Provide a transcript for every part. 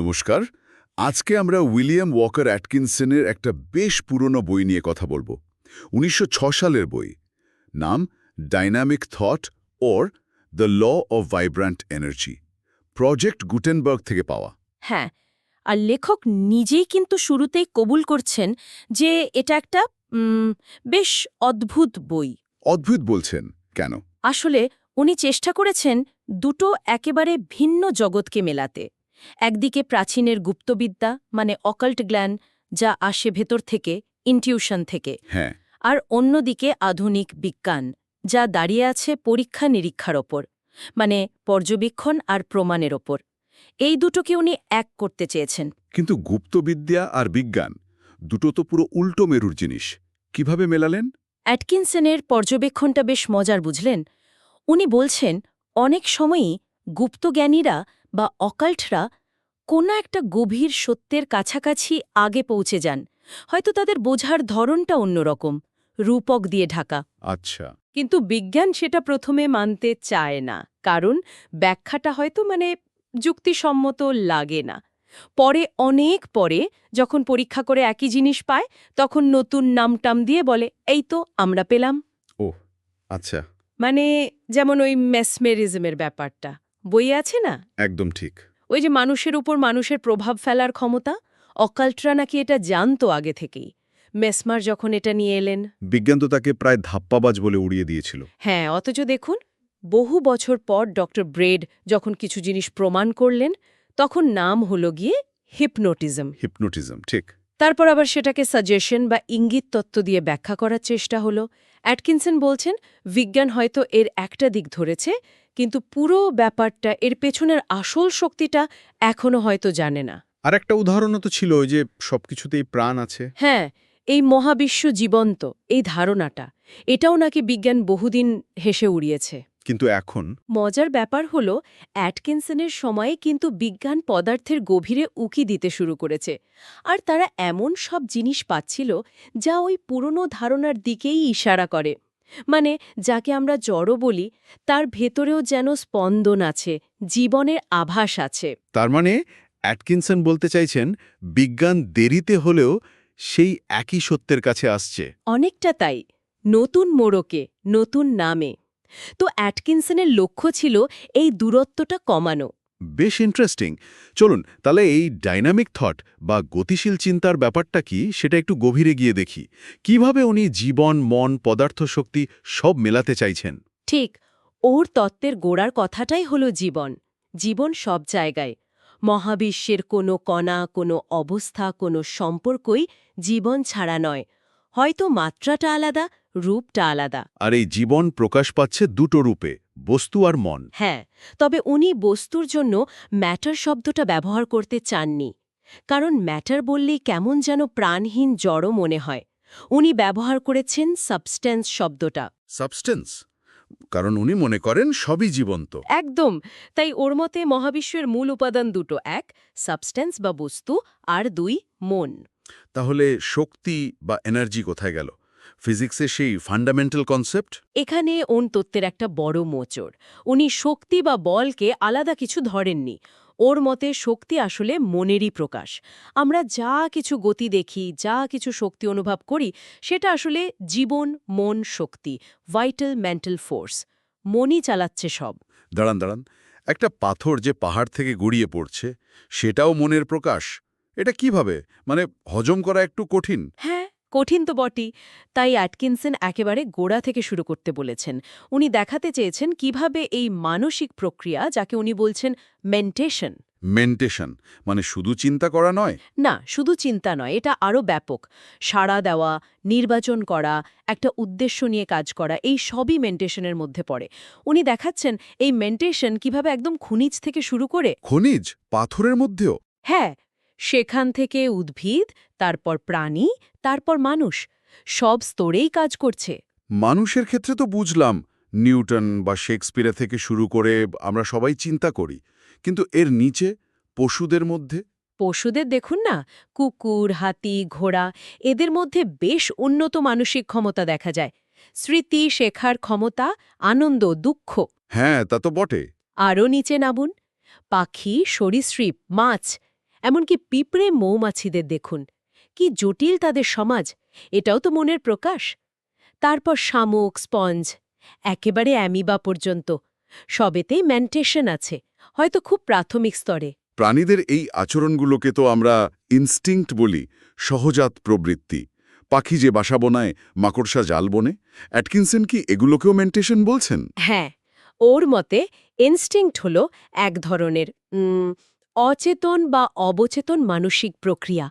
নমস্কার। আজকে আমরা উইলিয়াম ওয়াকার অ্যাটকিনসনের একটা বেশ পুরনো বই নিয়ে কথা বলব। উনিশশো সালের বই। নাম dynamic thought or the law of vibrant energy project Gutenberg থেকে পাওয়া। হ্যাঁ আর লেখক নিজেই কিন্তু শুরুতেই কবুল করছেন যে এটা একটা বেশ অদ্ভুত বই। অদ্ভুত বলছেন কেন? আসলে উনি চেষ্টা করেছেন দুটো একেবারে ভিন্ন জগৎকে মেলাতে। একদিকে প্রাচীনের গুপ্তবিদ্যা মানে অকাল্ট গ্ল্যান যা আসে ভেতর থেকে ইনটিউশন থেকে। হ্যাঁ। আর অন্যদিকে আধুনিক বিজ্ঞান যা দাঁড়িয়ে আছে পরীক্ষা নিরীক্ষার ওপর মানে পর্যবেক্ষণ আর প্রমাণের ওপর। এই দুটোকে উনি এক করতে চেয়েছেন। কিন্তু গুপ্তবিদ্যা আর বিজ্ঞান দুটো তো পুরো উল্টো মেরুর জিনিস। কীভাবে মেলালেন? অ্যাটকিনসনের পর্যবেক্ষণটা বেশ মজার বুঝলেন? উনি বলছেন অনেক সময়ই গুপ্তজ্ঞানীরা বা অকাল্টরা কোনো একটা গভীর সত্যের কাছাকাছি আগে পৌঁছে যান। হয়তো তাদের বোঝার ধরনটা অন্যরকম রূপক দিয়ে ঢাকা। আচ্ছা। কিন্তু বিজ্ঞান সেটা প্রথমে মানতে চায় না কারণ ব্যাখ্যাটা হয়তো মানে যুক্তিসম্মত লাগে না। পরে অনেক পরে যখন পরীক্ষা করে একই জিনিস পায় তখন নতুন নামটাম দিয়ে বলে এই তো আমরা পেলাম। ও আচ্ছা। মানে যেমন ওই মেসমেরিজমের ব্যাপারটা। বই আছে না? একদম ঠিক। ওই যে মানুষের উপর মানুষের প্রভাব ফেলার ক্ষমতা? অকাল্টরা নাকি এটা জানতো আগে থেকেই। মেসমার যখন এটা নিয়ে এলেন। বিজ্ঞান তো তাকে প্রায় ধাপ্পাবাজ বলে উড়িয়ে দিয়েছিল। হ্যাঁ অথচ দেখুন বহু বছর পর ডক্টর ব্রেড যখন কিছু জিনিস প্রমাণ করলেন তখন নাম হলো গিয়ে হিপনোটিজম। হিপনোটিজম ঠিক। তারপর আবার সেটাকে সাজেশন বা ইঙ্গিত তত্ত্ব দিয়ে ব্যাখ্যা করার চেষ্টা হলো। অ্যাটকিনসন বলছেন বিজ্ঞান হয়তো এর একটা দিক ধরেছে কিন্তু পুরো ব্যাপারটা এর পেছনের আসল শক্তিটা এখনও হয়তো জানে না। আর একটা উদাহরণও তো ছিল ওই যে সবকিছুতেই প্রাণ আছে। হ্যাঁ এই মহাবিশ্ব জীবন্ত এই ধারণাটা এটাও নাকি বিজ্ঞান বহুদিন হেসে উড়িয়েছে। কিন্তু এখন? মজার ব্যাপার হল অ্যাটকিনসনের সময়ে কিন্তু বিজ্ঞান পদার্থের গভীরে উকি দিতে শুরু করেছে। আর তারা এমন সব জিনিস পাচ্ছিল যা ওই পুরনো ধারণার দিকেই ইশারা করে। মানে যাকে আমরা জড়ো বলি তার ভেতরেও যেন স্পন্দন আছে জীবনের আভাস আছে। তার মানে অ্যাটকিনসন বলতে চাইছেন বিজ্ঞান দেরিতে হলেও সেই একই সত্যের কাছে আসছে। অনেকটা তাই নতুন মোড়কে নতুন নামে। তো অ্যাটকিনসনের লক্ষ্য ছিল এই দূরত্বটা কমানো। বেশ ইন্টারেস্টিং চলুন, তাহলে এই ডাইনামিক থট বা গতিশীল চিন্তার ব্যাপারটা কি সেটা একটু গভীরে গিয়ে দেখি। কীভাবে উনি জীবন, মন পদার্থ শক্তি সব মেলাতে চাইছেন? ঠিক, ওর তত্ত্বের গোড়ার কথাটাই হলো জীবন। জীবন সব জায়গায়। মহাবিশ্বের কোনো কণা, কোনো অবস্থা, কোনো সম্পর্কই জীবন ছাড়া নয়। হয়তো মাত্রাটা আলাদা রূপটা আলাদা। আর এই জীবন প্রকাশ পাচ্ছে দুটো রূপে বস্তু আর মন। হ্যাঁ তবে উনি বস্তুর জন্য ম্যাটার শব্দটা ব্যবহার করতে চাননি। কারণ ম্যাটার বললেই কেমন যেন প্রাণহীন জড়ো মনে হয়। উনি ব্যবহার করেছেন সাবস্ট্যান্স শব্দটা। সাবস্টেন্স? কারণ উনি মনে করেন সবই জীবন্ত। একদম তাই ওর মতে মহাবিশ্বের মূল উপাদান দুটো এক সাবস্ট্যান্স বা বস্তু আর দুই মন। তাহলে শক্তি বা এনার্জি কোথায় গেল? ফিজিক্সের সেই ফান্ডামেন্টাল কনসেপ্ট এখানে ওন তত্ত্বের একটা বড় মোচড়। উনি শক্তি বা বলকে আলাদা কিছু ধরেননি। ওর মতে শক্তি আসলে মনেরই প্রকাশ। আমরা যা কিছু গতি দেখি যা কিছু শক্তি অনুভব করি সেটা আসলে জীবন মন শক্তি ভাইটাল মেন্টাল ফোর্স মনই চালাচ্ছে সব। দাঁড়ান দাঁড়ান। একটা পাথর যে পাহাড় থেকে গড়িয়ে পড়ছে সেটাও মনের প্রকাশ? এটা কীভাবে? মানে হজম করা একটু কঠিন। হ্যাঁ কঠিন তো বটেই। তাই অ্যাটকিনসন একেবারে গোড়া থেকে শুরু করতে বলেছেন। উনি দেখাতে চেয়েছেন কীভাবে এই মানসিক প্রক্রিয়া যাকে উনি বলছেন মেন্টেশন। মেন্টেশন মানে শুধু চিন্তা করা নয়? না শুধু চিন্তা নয় এটা আরও ব্যাপক। সাড়া দেওয়া নির্বাচন করা একটা উদ্দেশ্য নিয়ে কাজ করা এই সবই মেন্টেশনের মধ্যে পড়ে। উনি দেখাচ্ছেন এই মেন্টেশন কীভাবে একদম খনিজ থেকে শুরু করে খনিজ? পাথরের মধ্যেও? হ্যাঁ সেখান থেকে উদ্ভিদ তারপর প্রাণী তারপর মানুষ সব স্তরেই কাজ করছে। মানুষের ক্ষেত্রে তো বুঝলাম নিউটন বা শেক্সপিয়ার থেকে শুরু করে আমরা সবাই চিন্তা করি কিন্তু এর নিচে পশুদের মধ্যে? পশুদের দেখুন না কুকুর হাতি ঘোড়া এদের মধ্যে বেশ উন্নত মানসিক ক্ষমতা দেখা যায়। স্মৃতি শেখার ক্ষমতা আনন্দ দুঃখ। হ্যাঁ তা তো বটে। আরও নিচে নামুন পাখি সরীসৃপ মাছ এমনকি পিঁপড়ে মৌমাছিদের দেখুন। কি জটিল তাদের সমাজ এটাও তো মনের প্রকাশ। তারপর শামুক স্পঞ্জ একেবারে অ্যামিবা পর্যন্ত। সবেতেই ম্যান্টেশন আছে হয়তো খুব প্রাথমিক স্তরে। প্রাণীদের এই আচরণগুলোকে তো আমরা ইনস্টিংক্ট বলি সহজাত প্রবৃত্তি। পাখি যে বাসা বনায় মাকড়সা জাল বনে অ্যাটকিনসন কি এগুলোকেও মেন্টেশন বলছেন? হ্যাঁ ওর মতে ইনস্টিংক্ট হল এক ধরনের অচেতন বা অবচেতন মানসিক প্রক্রিয়া।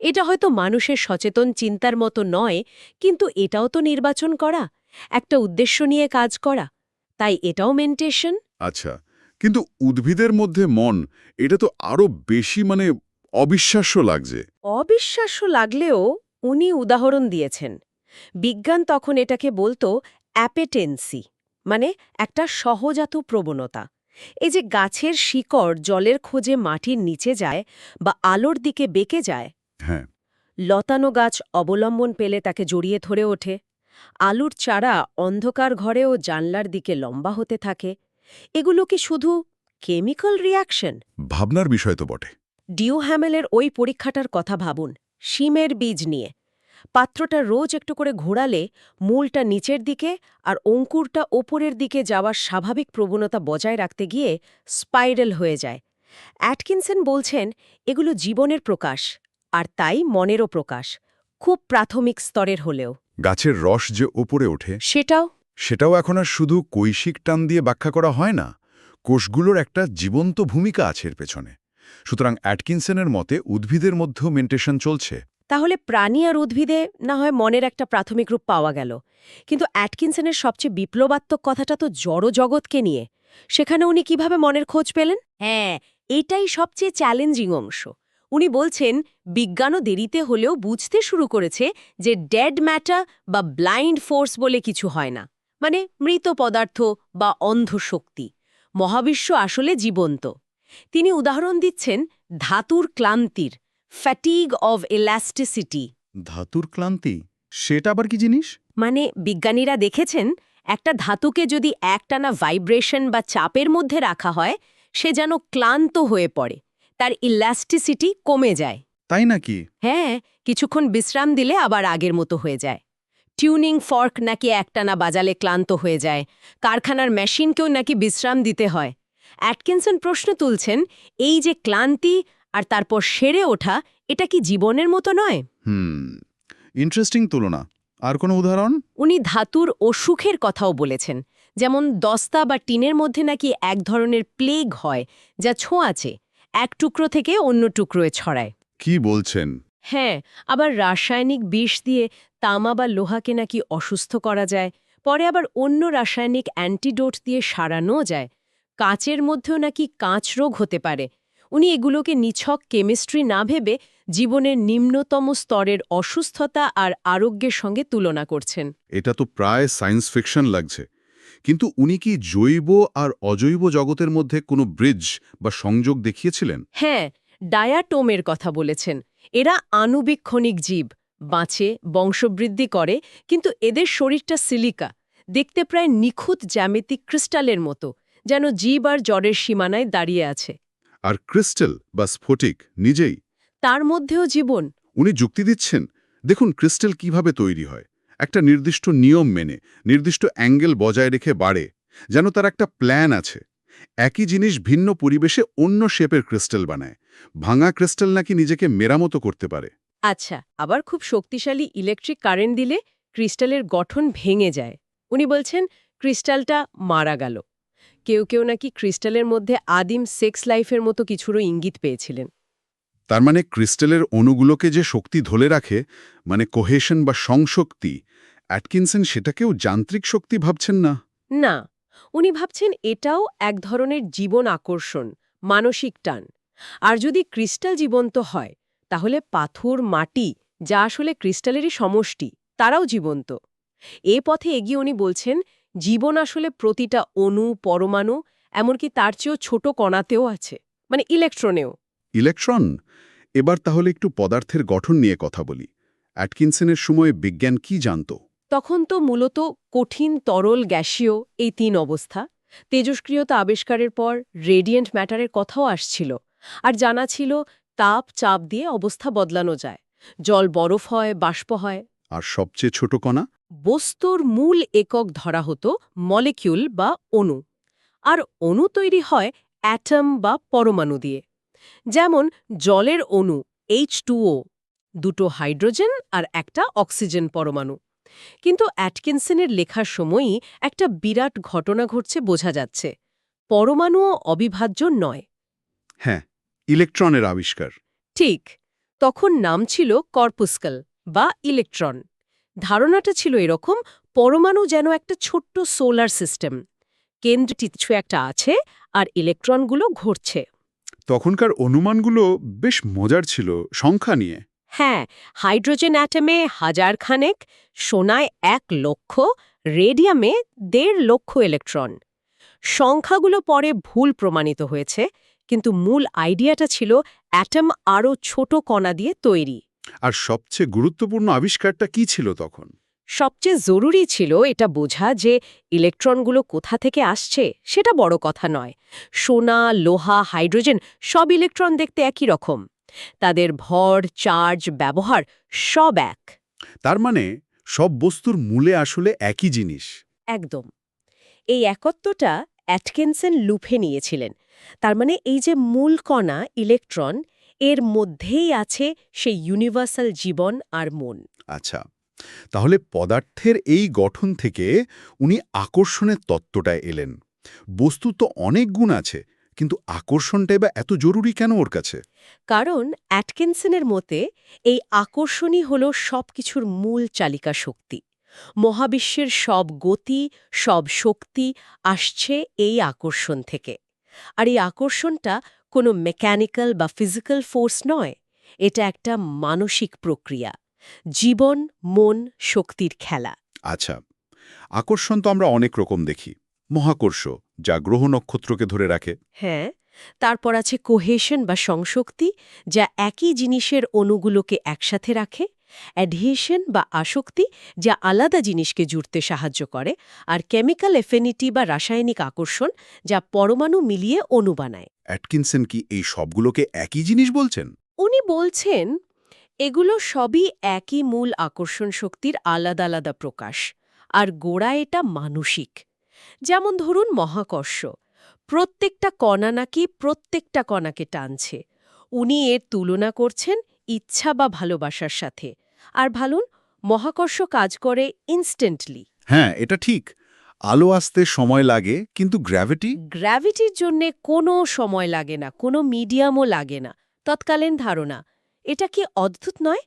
এটা হয়তো মানুষের সচেতন চিন্তার মতো নয় কিন্তু এটাও তো নির্বাচন করা একটা উদ্দেশ্য নিয়ে কাজ করা। তাই এটাও মেন্টেশন। আচ্ছা কিন্তু উদ্ভিদের মধ্যে মন এটা তো আরও বেশি মানে অবিশ্বাস্য লাগছে। অবিশ্বাস্য লাগলেও উনি উদাহরণ দিয়েছেন। বিজ্ঞান তখন এটাকে বলতো অ্যাপেটেন্সি মানে একটা সহজাত প্রবণতা। এই যে গাছের শিকড় জলের খোঁজে মাটির নিচে যায় বা আলোর দিকে বেঁকে যায় হ্যাঁ। লতানো গাছ অবলম্বন পেলে তাকে জড়িয়ে ধরে ওঠে। আলুর চারা অন্ধকার ঘরেও জানলার দিকে লম্বা হতে থাকে। এগুলো কি শুধু কেমিক্যাল রিয়াকশন ভাবনার বিষয় তো বটে। ডিও হ্যামেলের ওই পরীক্ষাটার কথা ভাবুন শিমের বীজ নিয়ে। পাত্রটা রোজ একটু করে ঘোরালে মূলটা নিচের দিকে আর অঙ্কুরটা ওপরের দিকে যাওয়ার স্বাভাবিক প্রবণতা বজায় রাখতে গিয়ে স্পাইরাল হয়ে যায়। অ্যাটকিনসন বলছেন এগুলো জীবনের প্রকাশ আর তাই মনেরও প্রকাশ খুব প্রাথমিক স্তরের হলেও। গাছের রস যে ওপরে ওঠে সেটাও? সেটাও এখন আর শুধু কৈশিক টান দিয়ে ব্যাখ্যা করা হয় না কোষগুলোর একটা জীবন্ত ভূমিকা আছে এর পেছনে। সুতরাং অ্যাটকিনসনের মতে উদ্ভিদের মধ্যেও মেন্টেশন চলছে। তাহলে প্রাণী আর উদ্ভিদে না হয় মনের একটা প্রাথমিক রূপ পাওয়া গেল। কিন্তু অ্যাটকিনসনের সবচেয়ে বিপ্লবাত্মক কথাটা তো জড় জগৎকে নিয়ে। সেখানে উনি কীভাবে মনের খোঁজ পেলেন? হ্যাঁ এটাই সবচেয়ে চ্যালেঞ্জিং অংশ। উনি বলছেন, বিজ্ঞানও দেরিতে হলেও বুঝতে শুরু করেছে যে ডেড ম্যাটার বা ব্লাইন্ড ফোর্স বলে কিছু হয় না। মানে মৃত পদার্থ বা অন্ধ শক্তি। মহাবিশ্ব আসলে জীবন্ত। তিনি উদাহরণ দিচ্ছেন ধাতুর ক্লান্তির। ফ্যাটিগ অব এলাস্টিসিটি ধাতুর ক্লান্তি সেটা আবার কি জিনিস? মানে বিজ্ঞানীরা দেখেছেন একটা ধাতুকে যদি একটানা ভাইব্রেশন বা চাপের মধ্যে রাখা হয় সে যেন ক্লান্ত হয়ে পড়ে তার ইলাস্টিসিটি কমে যায়। তাই নাকি? হ্যাঁ কিছুক্ষণ বিশ্রাম দিলে আবার আগের মতো হয়ে যায়। টিউনিং ফর্ক নাকি একটানা বাজালে ক্লান্ত হয়ে যায় কারখানার মেশিনকেও নাকি বিশ্রাম দিতে হয়। অ্যাটকিনসন প্রশ্ন তুলছেন এই যে ক্লান্তি আর তারপর সেরে ওঠা এটা কি জীবনের মতো নয়? হুম ইন্টারেস্টিং তুলনা। আর কোনো উদাহরণ? উনি ধাতুর অসুখের কথাও বলেছেন। যেমন দস্তা বা টিনের মধ্যে নাকি এক ধরনের প্লেগ হয় যা ছোঁয়াচে এক টুকরো থেকে অন্য টুকরোয় ছড়ায়। কি বলছেন? হ্যাঁ আবার রাসায়নিক বিষ দিয়ে তামা বা লোহাকে নাকি অসুস্থ করা যায় পরে আবার অন্য রাসায়নিক অ্যান্টিডোট দিয়ে সারানো যায়। কাঁচের মধ্যেও নাকি কাঁচ রোগ হতে পারে উনি এগুলোকে নিছক কেমিস্ট্রি না ভেবে জীবনের নিম্নতম স্তরের অসুস্থতা আর আরোগ্যের সঙ্গে তুলনা করছেন। এটা তো প্রায় সায়েন্স ফিকশন লাগছে। কিন্তু উনি কি জৈব আর অজৈব জগতের মধ্যে কোনো ব্রিজ বা সংযোগ দেখিয়েছিলেন? হ্যাঁ ডায়াটোমের কথা বলেছেন। এরা আণুবীক্ষণিক জীব বাঁচে বংশবৃদ্ধি করে কিন্তু এদের শরীরটা সিলিকা দেখতে প্রায় নিখুঁত জ্যামিতিক ক্রিস্টালের মতো যেন জীব আর জ্বরের সীমানায় দাঁড়িয়ে আছে। আর ক্রিস্টাল বা স্ফটিক নিজেই। তার মধ্যেও জীবন। উনি যুক্তি দিচ্ছেন দেখুন ক্রিস্টাল কীভাবে তৈরি হয়। একটা নির্দিষ্ট নিয়ম মেনে নির্দিষ্ট অ্যাঙ্গেল বজায় রেখে বাড়ে যেন তার একটা প্ল্যান আছে। একই জিনিস ভিন্ন পরিবেশে অন্য শেপের ক্রিস্টাল বানায়। ভাঙা ক্রিস্টাল নাকি নিজেকে মেরামতো করতে পারে। আচ্ছা আবার খুব শক্তিশালী ইলেকট্রিক কারেন্ট দিলে ক্রিস্টালের গঠন ভেঙে যায়। উনি বলছেন ক্রিস্টালটা মারা গেল। কেউ কেউ নাকি ক্রিস্টালের মধ্যে আদিম সেক্স লাইফের মতো কিছুরও ইঙ্গিত পেয়েছিলেন। তার মানে ক্রিস্টালের অণুগুলোকে যে শক্তি ধরে রাখে মানে কোহেশন বা সংশক্তি অ্যাটকিনসন সেটাকেও যান্ত্রিক শক্তি ভাবছেন না? না উনি ভাবছেন এটাও এক ধরনের জীবন আকর্ষণ মানসিক টান। আর যদি ক্রিস্টাল জীবন্ত হয় তাহলে পাথর মাটি যা আসলে ক্রিস্টালেরই সমষ্টি তারাও জীবন্ত। এ পথে এগিয়ে উনি বলছেন জীবন আসলে প্রতিটা অণু পরমাণু এমনকি তার চেয়েও ছোট কণাতেও আছে মানে ইলেকট্রনেও। ইলেকট্রন? এবার তাহলে একটু পদার্থের গঠন নিয়ে কথা বলি। অ্যাটকিনসনের সময়ে বিজ্ঞান কি জানত? তখন তো মূলত কঠিন তরল গ্যাসীয় এই তিন অবস্থা তেজস্ক্রিয়তা আবিষ্কারের পর রেডিয়েন্ট ম্যাটারের কথাও আসছিল আর জানা ছিল তাপ চাপ দিয়ে অবস্থা বদলানো যায় জল বরফ হয় বাষ্প হয়। আর সবচেয়ে ছোট কণা? বস্তুর মূল একক ধরা হতো মলিকিউল বা অণু। আর অণু তৈরি হয় অ্যাটম বা পরমাণু দিয়ে। যেমন জলের অণু এইচ দুটো হাইড্রোজেন আর একটা অক্সিজেন পরমাণু। কিন্তু অ্যাটকিনসনের লেখার সময়ই একটা বিরাট ঘটনা ঘটছে বোঝা যাচ্ছে। পরমাণুও অবিভাজ্য নয়। হ্যাঁ ইলেকট্রনের আবিষ্কার। ঠিক তখন নাম ছিল কর্পুস্কাল বা ইলেকট্রন। ধারণাটা ছিল এরকম পরমাণু যেন একটা ছোট্ট সোলার সিস্টেম। কেন্দ্রটি কিছু একটা আছে আর ইলেকট্রনগুলো ঘুরছে। তখনকার অনুমানগুলো বেশ মজার ছিল সংখ্যা নিয়ে। হ্যাঁ হাইড্রোজেন অ্যাটমে হাজার খানেক সোনায় এক লক্ষ রেডিয়ামে দেড় লক্ষ ইলেকট্রন। সংখ্যাগুলো পরে ভুল প্রমাণিত হয়েছে কিন্তু মূল আইডিয়াটা ছিল অ্যাটম আরও ছোট কণা দিয়ে তৈরি। আর সবচেয়ে গুরুত্বপূর্ণ আবিষ্কারটা কি ছিল তখন? সবচেয়ে জরুরি ছিল এটা বোঝা যে ইলেকট্রনগুলো কোথা থেকে আসছে সেটা বড় কথা নয়। সোনা লোহা হাইড্রোজেন সব ইলেকট্রন দেখতে একই রকম। তাদের ভর চার্জ ব্যবহার সব এক। তার মানে সব বস্তুর মূলে আসলে একই জিনিস। একদম। এই একত্বটা অ্যাটকিনসন লুফে নিয়েছিলেন। তার মানে এই যে মূল কণা ইলেকট্রন এর মধ্যেই আছে সেই ইউনিভার্সাল জীবন আর মন। আচ্ছা তাহলে পদার্থের এই গঠন থেকে উনি আকর্ষণের তত্ত্বটায় এলেন। বস্তু তো অনেক গুণ আছে কিন্তু আকর্ষণটাই বা এত জরুরি কেন ওর কাছে? কারণ অ্যাটকিনসনের মতে এই আকর্ষণই হল সবকিছুর মূল চালিকা শক্তি। মহাবিশ্বের সব গতি সব শক্তি আসছে এই আকর্ষণ থেকে। আর এই আকর্ষণটা কোনো মেকানিক্যাল বা ফিজিক্যাল ফোর্স নয়। এটা একটা মানসিক প্রক্রিয়া। জীবন মন শক্তির খেলা। আচ্ছা আকর্ষণ তো আমরা অনেক রকম দেখি। মহাকর্ষ যা গ্রহ নক্ষত্রকে ধরে রাখে। হ্যাঁ তারপর আছে কোহেশন বা সংশক্তি যা একই জিনিসের অণুগুলোকে একসাথে রাখে। অ্যাডহেশন বা আসক্তি যা আলাদা জিনিসকে জুড়তে সাহায্য করে আর কেমিক্যাল এফেনিটি বা রাসায়নিক আকর্ষণ যা পরমাণু মিলিয়ে অণু বানায়। অ্যাটকিনসন কি এই সবগুলোকে একই জিনিস বলছেন? উনি বলছেন এগুলো সবই একই মূল আকর্ষণ শক্তির আলাদা আলাদা প্রকাশ আর গোড়া এটা মানসিক। যেমন ধরুন মহাকর্ষ প্রত্যেকটা কণা নাকি প্রত্যেকটা কণাকে টানছে। উনি এর তুলনা করছেন ইচ্ছা বা ভালোবাসার সাথে আর ভালুন মহাকর্ষ কাজ করে ইনস্ট্যান্টলি হ্যাঁ এটা ঠিক। আলো আসতে সময় লাগে কিন্তু গ্র্যাভিটি গ্র্যাভিটির জন্যে কোনো সময় লাগে না কোনো মিডিয়ামও লাগে না। তৎকালীন ধারণা। এটা কি অদ্ভুত নয়?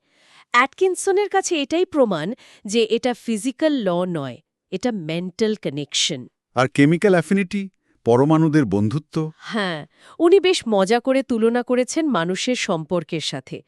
অ্যাটকিনসনের কাছে এটাই প্রমাণ যে এটা ফিজিক্যাল ল নয় এটা মেন্টাল কানেকশন আর কেমিক্যাল অ্যাফিনিটি পরমাণুদের বন্ধুত্ব? হ্যাঁ উনি বেশ মজা করে তুলনা করেছেন মানুষের সম্পর্কের সাথে।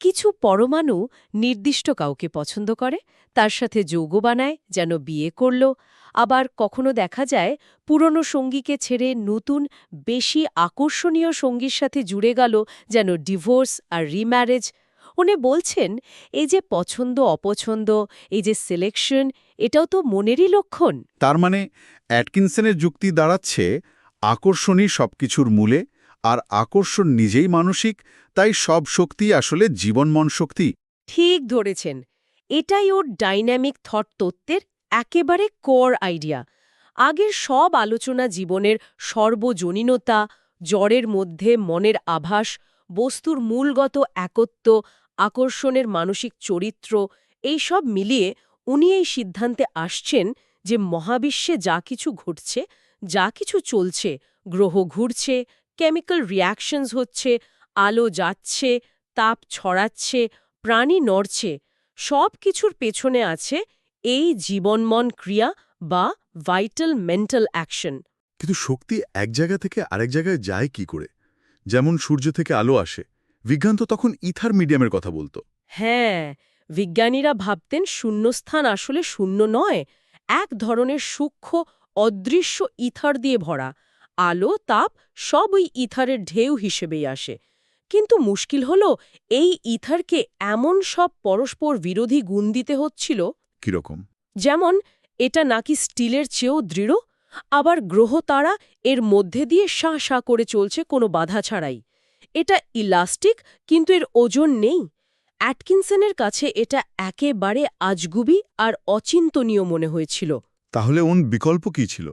কিছু পরমাণু নির্দিষ্ট কাউকে পছন্দ করে, তার সাথে যৌগ বানায়, যেন বিয়ে করল। আবার কখনো দেখা যায়, পুরনো সঙ্গীকে ছেড়ে নতুন, বেশি আকর্ষণীয় সঙ্গীর সাথে জুড়ে গেল, যেন ডিভোর্স আর রিম্যারেজ উনি বলছেন এই যে পছন্দ অপছন্দ এই যে সিলেকশন এটাও তো মনেরই লক্ষণ। তার মানে অ্যাটকিনসনের যুক্তি দাঁড়াচ্ছে আকর্ষণই সবকিছুর মূলে আর আকর্ষণ নিজেই মানসিক তাই সব শক্তি আসলে জীবনমন শক্তি। ঠিক ধরেছেন। এটাই ওর ডাইনামিক থট তত্ত্বের একেবারে কোর আইডিয়া আগের সব আলোচনা জীবনের সর্বজনীনতা জ্বরের মধ্যে মনের আভাস বস্তুর মূলগত একত্ব আকর্ষণের মানসিক চরিত্র, এই সব মিলিয়ে উনি এই সিদ্ধান্তে আসছেন যে মহাবিশ্বে যা কিছু ঘটছে, যা কিছু চলছে, গ্রহ ঘুরছে, কেমিক্যাল রিয়াকশনস হচ্ছে, আলো যাচ্ছে, তাপ ছড়াচ্ছে, প্রাণী নড়ছে, সব কিছুর পেছনে আছে এই জীবনমন ক্রিয়া বা ভাইটাল মেন্টাল অ্যাকশন। কিন্তু শক্তি এক জায়গা থেকে আরেক জায়গায় যায় কি করে? যেমন সূর্য থেকে আলো আসে বিজ্ঞান তো তখন ইথার মিডিয়ামের কথা বলতো। হ্যাঁ বিজ্ঞানীরা ভাবতেন শূন্যস্থান আসলে শূন্য নয় এক ধরনের সূক্ষ্ম অদৃশ্য ইথার দিয়ে ভরা। আলো তাপ সব ওই ইথারের ঢেউ হিসেবেই আসে। কিন্তু মুশকিল হল এই ইথারকে এমন সব পরস্পর বিরোধী গুণ দিতে হচ্ছিল কীরকম? যেমন এটা নাকি স্টিলের চেয়েও দৃঢ় আবার গ্রহ তারা এর মধ্যে দিয়ে শাঁ শাঁ করে চলছে কোনো বাধা ছাড়াই। এটা ইলাস্টিক কিন্তু এর ওজন নেই। অ্যাটকিনসনের কাছে এটা একেবারে আজগুবি আর অচিন্তনীয় মনে হয়েছিল। তাহলে ওন বিকল্প কি ছিল?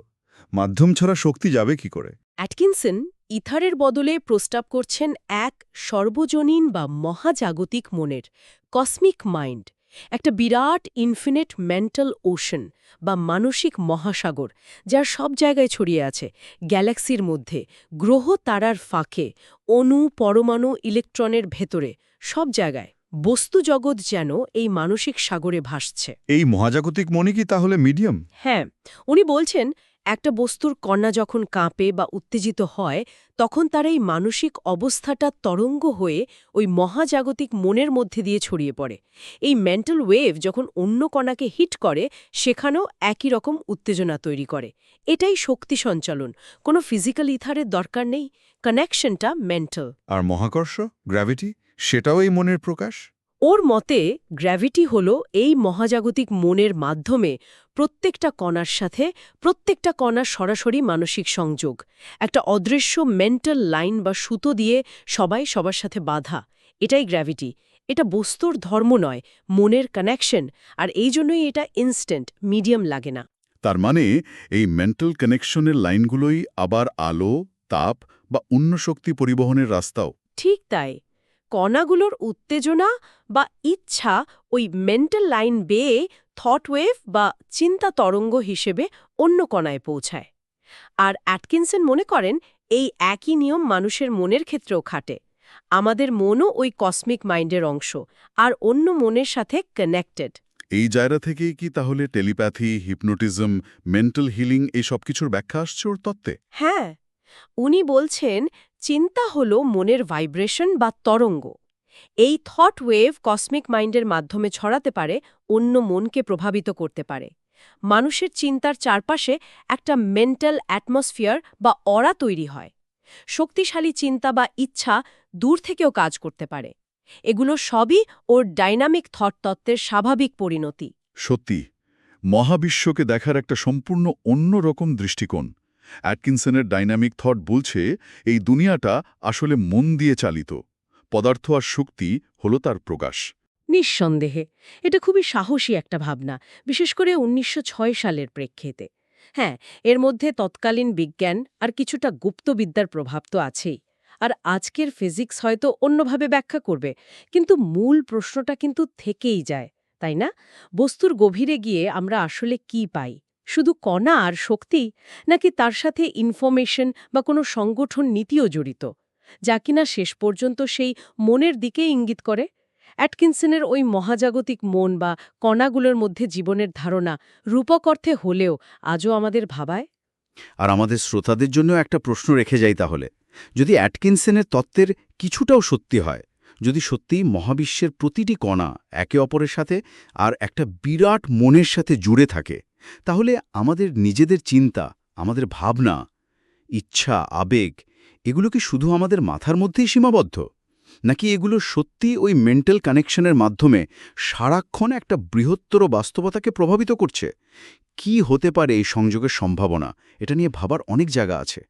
মাধ্যম ছাড়া শক্তি যাবে কি করে? অ্যাটকিনসন ইথারের বদলে প্রস্তাব করছেন এক সর্বজনীন বা মহাজাগতিক মনের কসমিক মাইন্ড। একটা বিরাট ইনফিনিট মেন্টাল ওশন বা মানসিক মহাসাগর যার সব জায়গায় ছড়িয়ে আছে গ্যালাক্সির মধ্যে গ্রহ তারার ফাঁকে অণু পরমাণু ইলেকট্রনের ভেতরে সব জায়গায়। বস্তু জগৎ যেন এই মানসিক সাগরে ভাসছে। এই মহাজাগতিক মনে কি তাহলে মিডিয়াম হ্যাঁ উনি বলছেন একটা বস্তুর কণা যখন কাঁপে বা উত্তেজিত হয়, তখন তার এই মানসিক অবস্থাটা তরঙ্গ হয়ে ওই মহাজাগতিক মনের মধ্যে দিয়ে ছড়িয়ে পড়ে। এই মেন্টাল ওয়েভ যখন অন্য কণাকে হিট করে, সেখানেও একই রকম উত্তেজনা তৈরি করে। এটাই শক্তি সঞ্চালন। কোনো ফিজিক্যাল ইথারের দরকার নেই। কানেকশনটা মেন্টাল আর মহাকর্ষ গ্র্যাভিটি সেটাও এই মনের প্রকাশ? ওর মতে গ্র্যাভিটি হল এই মহাজাগতিক মনের মাধ্যমে প্রত্যেকটা কণার সাথে প্রত্যেকটা কণার সরাসরি মানসিক সংযোগ একটা অদৃশ্য মেন্টাল লাইন বা সুতো দিয়ে সবাই সবার সাথে বাধা। এটাই গ্র্যাভিটি। এটা বস্তুর ধর্ম নয় মনের কানেকশন আর এই জন্যই এটা ইনস্ট্যান্ট মিডিয়াম লাগে না। তার মানে এই মেন্টাল কানেকশনের লাইনগুলোই আবার আলো তাপ বা অন্য শক্তি পরিবহনের রাস্তাও। ঠিক তাই। কণাগুলোর উত্তেজনা বা ইচ্ছা ওই মেন্টাল লাইন বেয়ে থট ওয়েভ বা চিন্তা তরঙ্গ হিসেবে অন্য কণায় পৌঁছায়। আর অ্যাটকিনসন মনে করেন এই একই নিয়ম মানুষের মনের ক্ষেত্রেও খাটে। আমাদের মনও ওই কসমিক মাইন্ডের অংশ আর অন্য মনের সাথে কানেক্টেড এই জায়গা থেকেই কি তাহলে টেলিপ্যাথি হিপনোটিজম মেন্টাল হিলিং এই সব কিছুর ব্যাখ্যা আসছে ওর তত্ত্বে? হ্যাঁ উনি বলছেন চিন্তা হল মনের ভাইব্রেশন বা তরঙ্গ। এই থট ওয়েভ কসমিক মাইন্ডের মাধ্যমে ছড়াতে পারে, অন্য মনকে প্রভাবিত করতে পারে। মানুষের চিন্তার চারপাশে একটা মেন্টাল অ্যাটমসফিয়ার বা অরা তৈরি হয়। শক্তিশালী চিন্তা বা ইচ্ছা দূর থেকেও কাজ করতে পারে। এগুলো সবই ওর ডাইনামিক থট তত্ত্বের স্বাভাবিক পরিণতি। সত্যি, মহাবিশ্বকে দেখার একটা সম্পূর্ণ অন্য রকম দৃষ্টিকোণ। অ্যাটকিনসনের ডাইনামিক থট বলছে, এই দুনিয়াটা আসলে মন দিয়ে চালিত। পদার্থ আর শক্তি হল তার প্রকাশ। নিঃসন্দেহে, এটা খুবই সাহসী একটা ভাবনা, বিশেষ করে উনিশশো ছয় সালের প্রেক্ষিতে। হ্যাঁ এর মধ্যে তৎকালীন বিজ্ঞান আর কিছুটা গুপ্তবিদ্যার প্রভাব তো আছেই। আর আজকের ফিজিক্স হয়তো অন্যভাবে ব্যাখ্যা করবে, কিন্তু মূল প্রশ্নটা কিন্তু থেকেই যায়, তাই না? বস্তুর গভীরে গিয়ে আমরা আসলে কি পাই? শুধু কণা আর শক্তি নাকি তার সাথে ইনফরমেশন বা কোনো সংগঠন নীতিও জড়িত, যা কিনা শেষ পর্যন্ত সেই মনের দিকে ইঙ্গিত করে? অ্যাটকিনসনের ওই মহাজাগতিক মন বা কণাগুলোর মধ্যে জীবনের ধারণা রূপক অর্থে হলেও আজও আমাদের ভাবায়? আর আমাদের শ্রোতাদের জন্য একটা প্রশ্ন রেখে যাই তাহলে। যদি অ্যাটকিনসেনের তত্ত্বের কিছুটাও সত্যি হয়, যদি সত্যি মহাবিশ্বের প্রতিটি কণা একে অপরের সাথে আর একটা বিরাট মনের সাথে জুড়ে থাকে তাহলে আমাদের নিজেদের চিন্তা, আমাদের ভাবনা, ইচ্ছা, আবেগ, এগুলো কি শুধু আমাদের মাথার মধ্যেই সীমাবদ্ধ? নাকি এগুলো সত্যি ওই মেন্টাল কানেকশনের মাধ্যমে সারাক্ষণ একটা বৃহত্তর বাস্তবতাকে প্রভাবিত করছে? কি হতে পারে এই সংযোগের সম্ভাবনা? এটা নিয়ে ভাবার অনেক জায়গা আছে।